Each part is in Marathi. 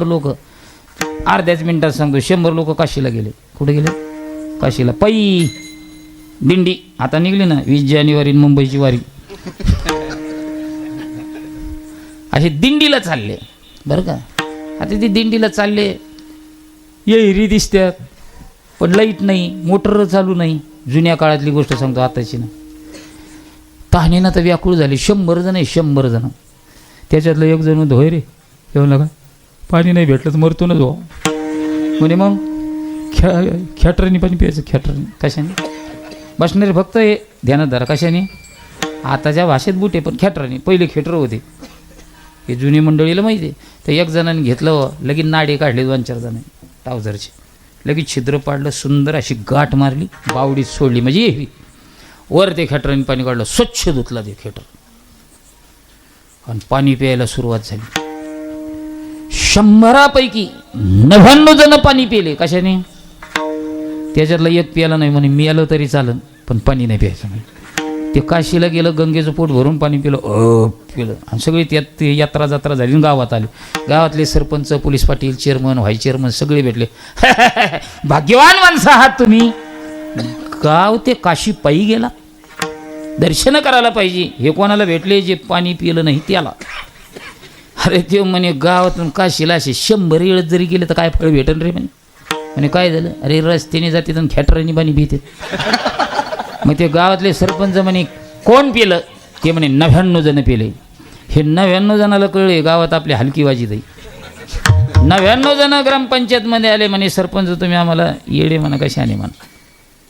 शंभर लोक. अर्ध्याच मिनिटात सांगतो शंभर लोक काशीला गेले. कुठे गेले? काशीला. पै! दिंडी. आता निघली ना वीस जानेवारी मुंबईची वारी. असे दिंडीला चालले. बरं का? आता ते दिंडीला चालले. येहिरी दिसत्यात. पण लाइट नाही मोटर चालू नाही. जुन्या काळातली गोष्ट सांगतो आताची ना. तहानीनं तर व्याकुळ झाली. शंभर जण आहे शंभर जण. त्याच्यातलं एक जण धोय रे? येऊ नका पाणी नाही भेटलं तर मरतो ना जो म्हणे मग ख्या खेटरनी पाणी प्यायचं खेटरनी कशाने? बसणारे फक्त हे ध्यानात धरा. कशाने? आताच्या भाषेत बुटे पण खेटराने पहिले खेटर होते. हे जुनी मंडळीला माहिती आहे. तर एक जणांनी घेतलं लगेच नाडे काढले दोन चार जण टावझरचे. लगेच छिद्र पाडलं सुंदर अशी गाठ मारली बावडीत सोडली म्हणजे हे. वर ते खेटराने पाणी काढलं स्वच्छ धुतला ते खेटर आणि पाणी प्यायला सुरुवात झाली. शंभरापैकी नव्याण्णव जण पाणी पिले. कशाने? त्याच्यातला एक प्याला नाही म्हणे मी आलं तरी चालन पण पाणी नाही प्यायचं म्हणे. ते काशीला गेलं गंगेचं पोट भरून पाणी पिलं अ पिलं. आणि सगळी त्यात ते यात्रा जात्रा झाली गावात आली. गावातले sarpanch police Patil chairman vice chairman सगळे भेटले. भाग्यवान माणसं आहात तुम्ही. गाव ते काशी पायी गेला. दर्शन करायला पाहिजे. हे कोणाला भेटले जे पाणी पिलं नाही त्याला. अरे ते म्हणे गावातून काशीला असे शंभर वेळ जरी गेले तर काय फळ भेटन रे म्हणे. म्हणे काय झालं? अरे रस्त्याने जाते तर खेटरांनी बाणी भीते. मग ते गावातले सरपंच म्हणे कोण पिलं? ते म्हणे नव्याण्णव जण पिले. हे नव्याण्णव जणाला कळले गावात आपली हलकी वाजी जाई नव्याण्णव जण ग्रामपंचायतमध्ये आले म्हणे सरपंच तुम्ही आम्हाला येडे म्हणा कशाने म्हणा.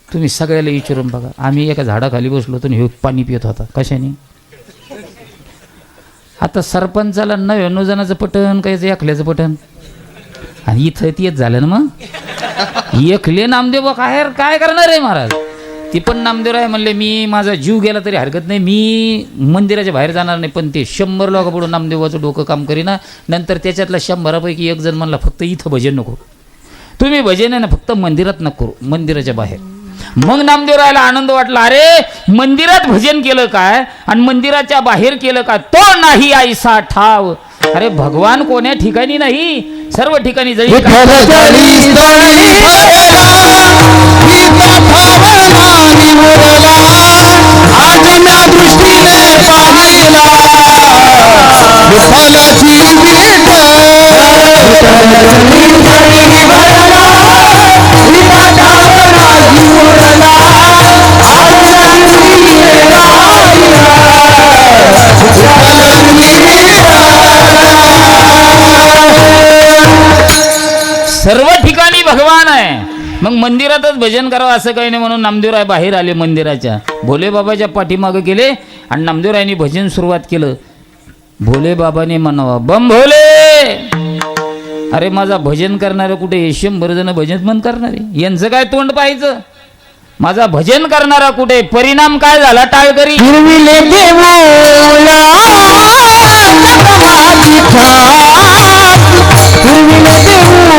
तुम्ही सगळ्याला विचारून बघा. आम्ही एका झाडाखाली बसलो तुम्ही हे पाणी पित होता. कशाने? आता सरपंचाला नव्याण्णव जणाचं पटन कायचं एकल्याचं पटन आणि इथं तेच झालं ना मग? एकले नामदेव काय काय करणार आहे महाराज? ती पण नामदेव आहे म्हणले मी माझा जीव गेला तरी हरकत नाही मी मंदिराच्या बाहेर जाणार नाही पण ते शंभर लोकांपुढं नामदेवाचं डोकं काम करीना नंतर त्याच्यातला शंभरापैकी एक जण म्हणला फक्त इथं भजन नको. तुम्ही भजन आहे ना फक्त मंदिरात नको मंदिराच्या बाहेर. मग नामदेवरायला आनंद वाटला अरे मंदिरात भजन केलं काय? आणि मंदिराच्या बाहेर केलं काय? तो नाही आईसा ठाव. अरे भगवान कोण्या ठिकाणी नाही? सर्व ठिकाणी जरी सर्व मग मंदिरातच भजन करावं असं काही नाही म्हणून नामदेवराय बाहेर आले मंदिराच्या. भोले बाबाच्या पाठीमागं गेले आणि नामदेवरायांनी भजन सुरुवात केलं. भोले बाबाने म्हणावा बम भोले! अरे माझा भजन करणारं कुठे? आहे? शंभर जण भजन पण करणारे. यांचं काय तोंड पाहायचं? माझा भजन करणारा कुठे? परिणाम काय झाला टाळकरी?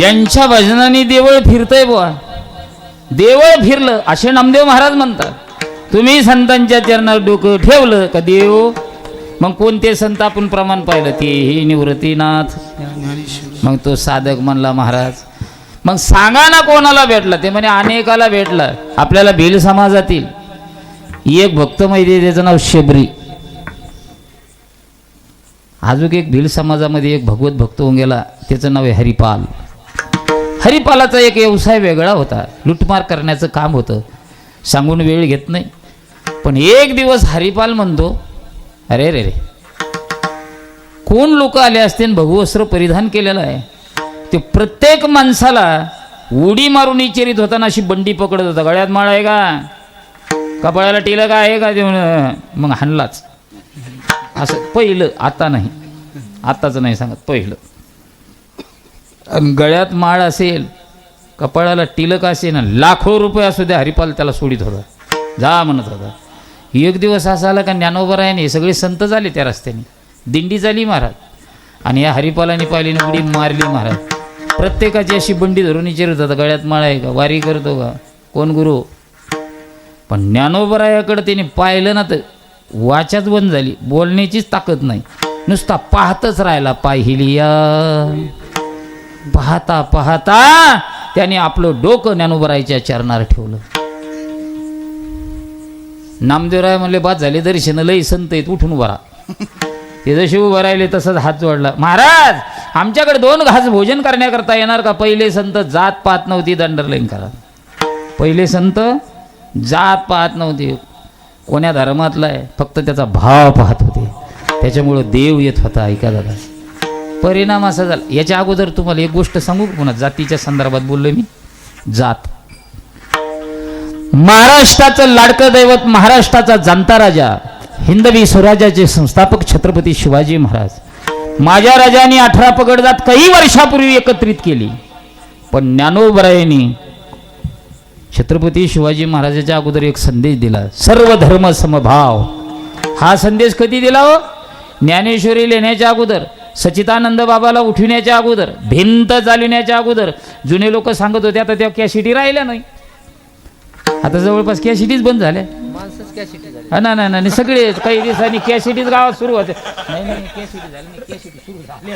ज्यांच्या भजनाने देवळ फिरतंय बुवा. देवळ फिरलं असे नामदेव महाराज म्हणतात. तुम्ही संतांच्या चरणावर डोकं ठेवलं का देव? मग कोणते संत आपण प्रमाण पाहिलं? ते हे निवृत्तीनाथ. मग तो साधक म्हणला महाराज मग सांगा ना कोणाला भेटला? ते म्हणे अनेकाला भेटला. आपल्याला भिल समाजातील. एक भक्त माहिती आहे, त्याचं नाव शबरी. अजून एक भिल समाजामध्ये एक भगवत भक्त होऊन गेला. त्याचं नाव आहे हरिपाल. हरिपालाचा एक व्यवसाय वेगळा होता. लुटमार करण्याचं काम होतं. सांगून वेळ घेत नाही. पण एक दिवस हरिपाल म्हणतो अरे रे रे कोण लोक आले असते भगवस्त्र परिधान केलेलं आहे? ते प्रत्येक माणसाला उडी मारून इचेरीत होताना अशी बंडी पकडत होता. गळ्यात माळ आहे का? कपाळाला टिलक आहे का? ते मग हाणलाच. असं पहिलं आता नाही. आताचं नाही सांगत पहिलं. गळ्यात माळ असेल कपाळाला टिलक असेल ना लाखो रुपये असू द्या हरिपाल त्याला सोडित होता जा म्हणत होता. एक दिवस असा आला का ज्ञानोबरायाने सगळे संत झाले त्या रस्त्याने. दिंडी झाली महाराज. आणि या हरिपालाने पाहिलीने उडी मारली महाराज. प्रत्येकाची अशी बंडी धरून विचारत होता गळ्यात माळ आहे का? वारी करतो का? कोण गुरु? पण ज्ञानोबरायाकडे त्याने पाहिलं ना तर वाचाच बंद झाली. बोलण्याचीच ताकद नाही. नुसता पाहतच राहिला पाहिली या पाहता पाहता त्याने आपलं डोकं ज्ञानोबरायच्या चरणार ठेवलं. नामदेवराय म्हणले बाद झाले दर्शन लई संत आहेत उठून उभा ते जसे उभं राहिले तसंच हात जोडला. महाराज आमच्याकडे दोन घास भोजन करण्याकरता येणार का? पहिले संत जात पाहत नव्हती दंडरलाईन करा. पहिले संत जात पाहत नव्हते. कोण्या धर्मातला आहे फक्त त्याचा भाव पाहत होते. त्याच्यामुळं देव येत होता ऐका दादा. परिणाम असा झाला. याच्या अगोदर तुम्हाला एक गोष्ट सांगू पुन्हा? जातीच्या संदर्भात बोललो मी. जात. महाराष्ट्राचं लाडकं दैवत महाराष्ट्राचा जाणता राजा हिंदवी स्वराज्याचे संस्थापक छत्रपती शिवाजी महाराज. माझ्या राजाने अठरा पगड जात काही वर्षापूर्वी एकत्रित केली. पण ज्ञानोबरायांनी छत्रपती शिवाजी महाराजाच्या अगोदर एक संदेश दिला. सर्व धर्म समभाव. हा संदेश कधी दिला हो? ज्ञानेश्वरी लेण्याच्या अगोदर. सचितानंद बाबाला उठविण्याच्या अगोदर भिंत चालविण्याच्या अगोदर जुने लोक सांगत होते आता त्या कॅसिटी राहिल्या नाही. आता जवळपास कॅसिटीज बंद झाल्या. हा ना ना ना नाही, सगळे काही दिवसांनी कॅसिटीज गावात सुरू होते. नाही नाही कॅसिटी झाली नाही कॅसिटी सुरू झाली.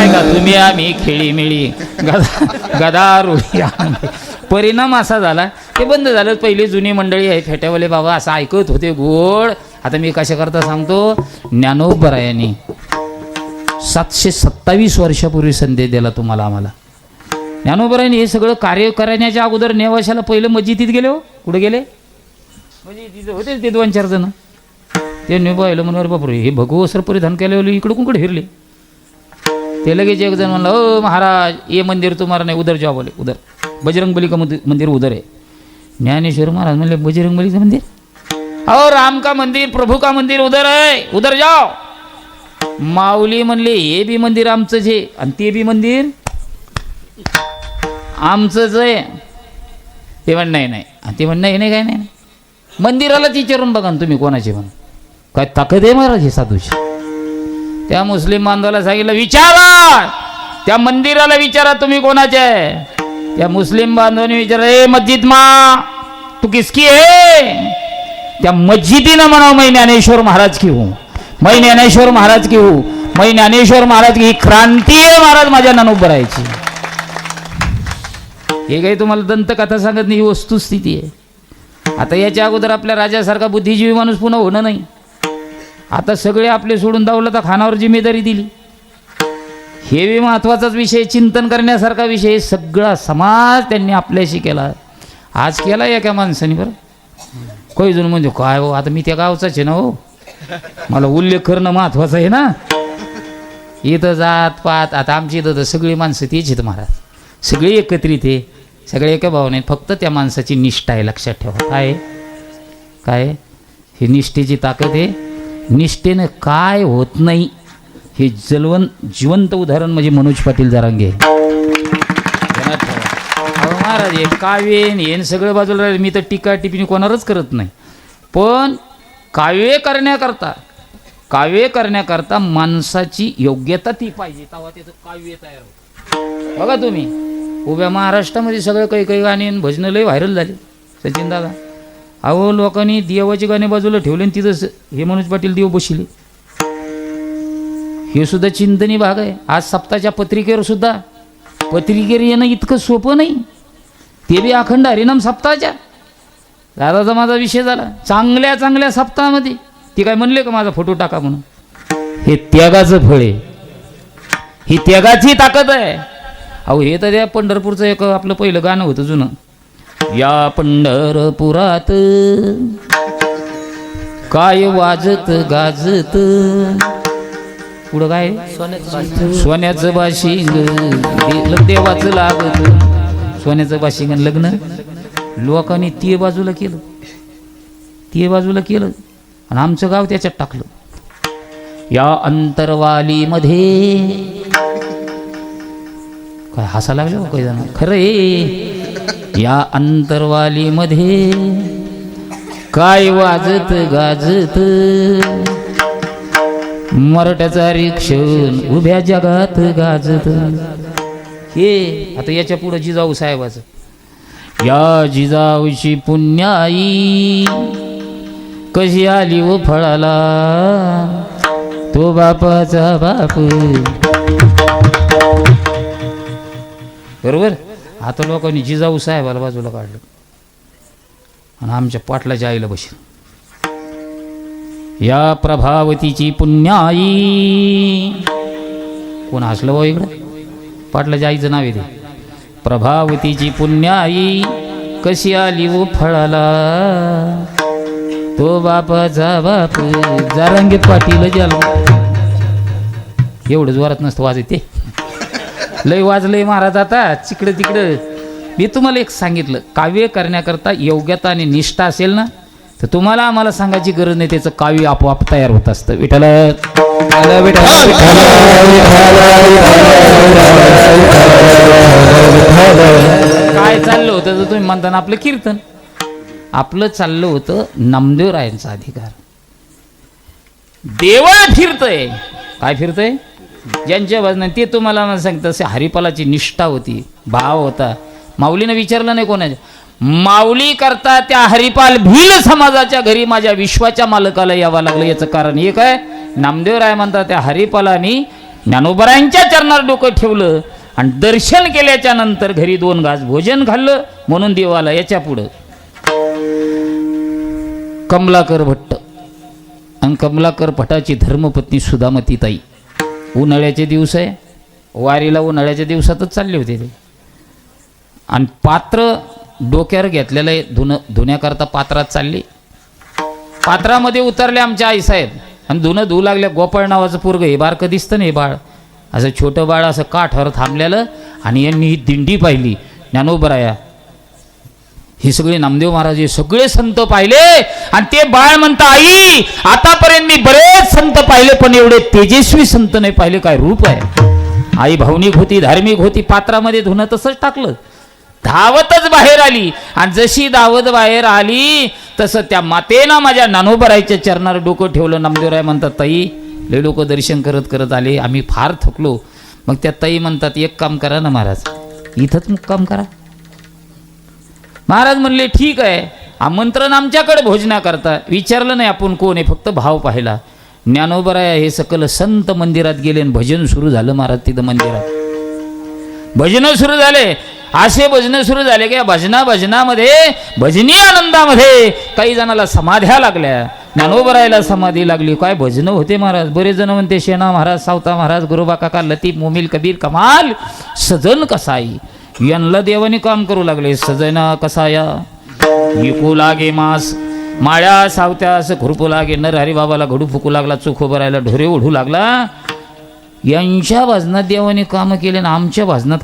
ऐका तुम्ही आम्ही खेळी मिळी गदा गदा रुढी आंबे. परिणाम असा झाला ते बंद झालं. पहिली जुनी मंडळी आहे फेट्यावाले बाबा असं ऐकत होते. गोड. आता मी कशा करता सांगतो? ज्ञानोबरायांनी सातशे सत्तावीस वर्षापूर्वी संदेश दिला तुम्हाला आम्हाला. ज्ञानोबरायने हे सगळं कार्य करण्याच्या अगोदर नेवाशाला पहिलं मस्जिदीत गेले हो. कुठे गेले? मस्जिदीत होते ते दोन चार जण. ते पाहिलं म्हणून बापरे हे भगव भगवस्त्र परिधान केल्यावर इकडं कुंकडे फिरले ते लगेच एक जण म्हणलं ओ महाराज ये मंदिर तुम्हाला नाही उदर जॉब आले उधर बजरंगबली का मंदिर मंदिर आहे. ज्ञानेश्वर महाराज म्हणले बजरंग बलीचं मंदिर? अहो राम का मंदिर प्रभू का मंदिर उधर आहे उधर जाओ. माऊली म्हणले हे बी मंदिर आमचंच आहे. आणि ते बी मंदिर? आमचंच आहे. ते म्हण नाही नाही. आणि ते म्हण नाही नाही काय नाही मंदिरालाच विचारून बघा ना तुम्ही कोणाचे म्हणून काय ताकद आहे महाराज हे साधूची? त्या मुस्लिम बांधवाला सांगितलं विचारा! त्या मंदिराला विचारा तुम्ही कोणाचे. आहे त्या मुस्लिम बांधवांनी विचार ए मस्जिद मा तू किसकी आहे त्या मस्जिदीनं म्हणावं मै ज्ञानेश्वर महाराज की मै ज्ञानेश्वर महाराज की मै ज्ञानेश्वर महाराज की ही क्रांती आहे महाराज माझ्या ननुबरायची हे काही तुम्हाला दंतकथा सांगत नाही ही वस्तुस्थिती आहे. आता याच्या अगोदर आपल्या राजासारखा बुद्धिजीवी माणूस पुन्हा होणं नाही. आता सगळे आपले सोडून दावलं तर खानावर जिम्मेदारी दिली. हे महत्त्वाचाच विषय चिंतन करण्यासारखा विषय. सगळा समाज त्यांनी आपल्याशी केला. आज केला एका माणसाने बरं. काही जण म्हणजे काय हो आता मी त्या गावचाच आहे ना हो. मला उल्लेख करणं महत्वाचं आहे ना. इथं जात पात आता आमची इथं तर सगळी माणसं तीच आहेत महाराज. सगळी एकत्रित आहे. सगळे एका भावने फक्त त्या माणसाची निष्ठा आहे लक्षात ठेवा. काय आहे? काय ही निष्ठेची ताकद आहे. निष्ठेनं काय होत नाही. हे जलवन जिवंत उदाहरण म्हणजे मनोज पाटील जारांगे. अहो महाराज हे काव्य हे सगळं बाजूला राहिलं. मी तर टीका टिपणी कोणावरच करत नाही. पण काव्य करण्याकरता काव्य करण्याकरता माणसाची योग्यता ती पाहिजे. तेव्हा त्याचं काव्य तयार होतं. बघा तुम्ही उभ्या महाराष्ट्रामध्ये सगळं काही काही गाणी भजनं लय व्हायरल झाले. सचिन दादा. अहो लोकांनी देवाची गाणी बाजूला ठेवले आणि तिथं हे मनोज पाटील देव बसले. हे सुद्धा चिंतनी भाग आहे. आज सप्ताच्या पत्रिकेवर सुद्धा. पत्रिकेवर येणं इतकं सोपं नाही. ते बी अखंड हरिनाम सप्ताहाच्या. दादाचा माझा विषय झाला. चांगल्या चांगल्या सप्ताहामध्ये. ती काय म्हणले का माझा फोटो टाका म्हणून? हे त्यागाचं फळ आहे. ही त्यागाची ताकद आहे. अहो हे तर त्या पंढरपूरचं एक आपलं पहिलं गाणं होतं जुनं. या पंढरपुरात काय वाजत गाजत पुढं काय? सोन्याचं बाशिंग दे- देवाचं लागत सोन्याचं बाशिंग लग्न. लोकांनी ते बाजूला केलं. ते बाजूला केलं. आणि आमचं गाव त्याच्यात टाकलं. या अंतरवालीमध्ये काय हसा लागलं हो काही जण खरं आहे. या अंतरवालीमध्ये काय वाजत गाजत मराठ्याचा रिक्षण उभ्या जगात गाजत. हे आता याच्यापुढे जिजाऊ साहेबाचं. या जिजाऊची पुण्याई कशी आली व फळाला? तो बापाचा बाप. बरोबर? आता लोकांनी जिजाऊ साहेबाला बाजूला काढलं. आणि आमच्या पाटलाच्या आईला बसेल या प्रभावतीची पुण्याई. कोण हसलं भाऊ इकडं? पाटलं जायचं नाव ते. प्रभावतीची पुण्याई कशी आली वो फळाला तो बापाचा बाप जारंगीत पाटील जल एवढं जोरात नसतं वाजत ते. लय वाजलंय महाराज आता तिकडं तिकडं मी तुम्हाला एक सांगितलं काव्य करण्याकरता योग्यता आणि निष्ठा असेल ना तर तुम्हाला आम्हाला सांगायची गरज नाही त्याचं काव्य आपोआप तयार होत असतं. विठाला काय चाललं होतं? तर तुम्ही म्हणताना आपलं कीर्तन. आपलं चाललं होतं नामदेवरायांचा अधिकार. देवळ फिरतय. काय फिरतय? ज्यांच्या बाजूने ते तुम्हाला मला सांगतं असे हरिपालाची निष्ठा होती भाव होता. माऊलीनं विचारलं नाही कोणाच्या. माऊली करता त्या हरिपाल भील समाजाच्या घरी माझ्या विश्वाच्या मालकाला यावं लागलं. याचं कारण एक आहे नामदेव राय म्हणतात त्या हरिपालानी ज्ञानोबरायांच्या चरणावर डोकं ठेवलं आणि दर्शन केल्याच्यानंतर घरी दोन घास भोजन खाल्लं म्हणून देवाला याच्या पुढं. कमलाकर भट्ट आणि कमलाकर भटाची धर्मपत्नी सुधामती ताई. उन्हाळ्याचे दिवस आहे. वारीला उन्हाळ्याच्या दिवसातच चालले होते ते. आणि पात्र डोक्यावर घेतलेलं आहे धुणं धुण्याकरता पात्रात चालली. पात्रामध्ये उतरले आमच्या आईसाहेब आणि धुणं धुऊ लागल्या गोपाळ नावाचं पोरग हे बारकं दिसतं ना हे बाळ. असं छोटं बाळ असं काठावर थांबलेलं आणि यांनी ही दिंडी पाहिली. ज्ञानोबराया हे सगळे नामदेव महाराज हे सगळे संत पाहिले आणि ते बाळ म्हणता आई आतापर्यंत मी बरेच संत पाहिले पण एवढे तेजस्वी संत नाही पाहिले. काय रूप आहे? आई भावनिक होती धार्मिक होती पात्रामध्ये धुणं तसंच टाकलं. धावतच बाहेर आली. आणि जशी धावत बाहेर आली तसं त्या मातेनं माझ्या नानोबरायच्या चरणावर डोकं ठेवलं. नामदेवराय म्हणतात ताई लय लोक दर्शन करत करत आले. आम्ही फार थकलो. मग त्या ताई म्हणतात एक काम करा ना महाराज. इथंच मुक्काम करा. महाराज म्हणले ठीक आहे. आमंत्रण आमच्याकडे भोजना करता. विचारलं नाही आपण कोण आहे फक्त भाव पाहिला. ज्ञानोबराय हे सकल संत मंदिरात गेले आणि भजन सुरू झालं महाराज तिथं मंदिरात. भजनं सुरू झाले. असे भजनं सुरू झाले की या भजना भजनामध्ये भजनी आनंदामध्ये काही जणाला समाध्या लागल्या. ज्ञानोबरायला समाधी लागली. काय भजनं होते महाराज? बरेच जण म्हणते शेणा महाराज सावता महाराज गुरुबा काका लतीफ मोमिल कबीर कमाल सजन कसाई. यांना देवाने काम करू लागले. सजना कसाया विकू लागे मास. माळ्या सावत्या असं खुरपू लागे. नर हरिबाबाला घडू फुकू लागला चोख राहिला ढोरे ओढू लागला. यांच्या भजनात देवाने कामं केले ना आमच्या भजनात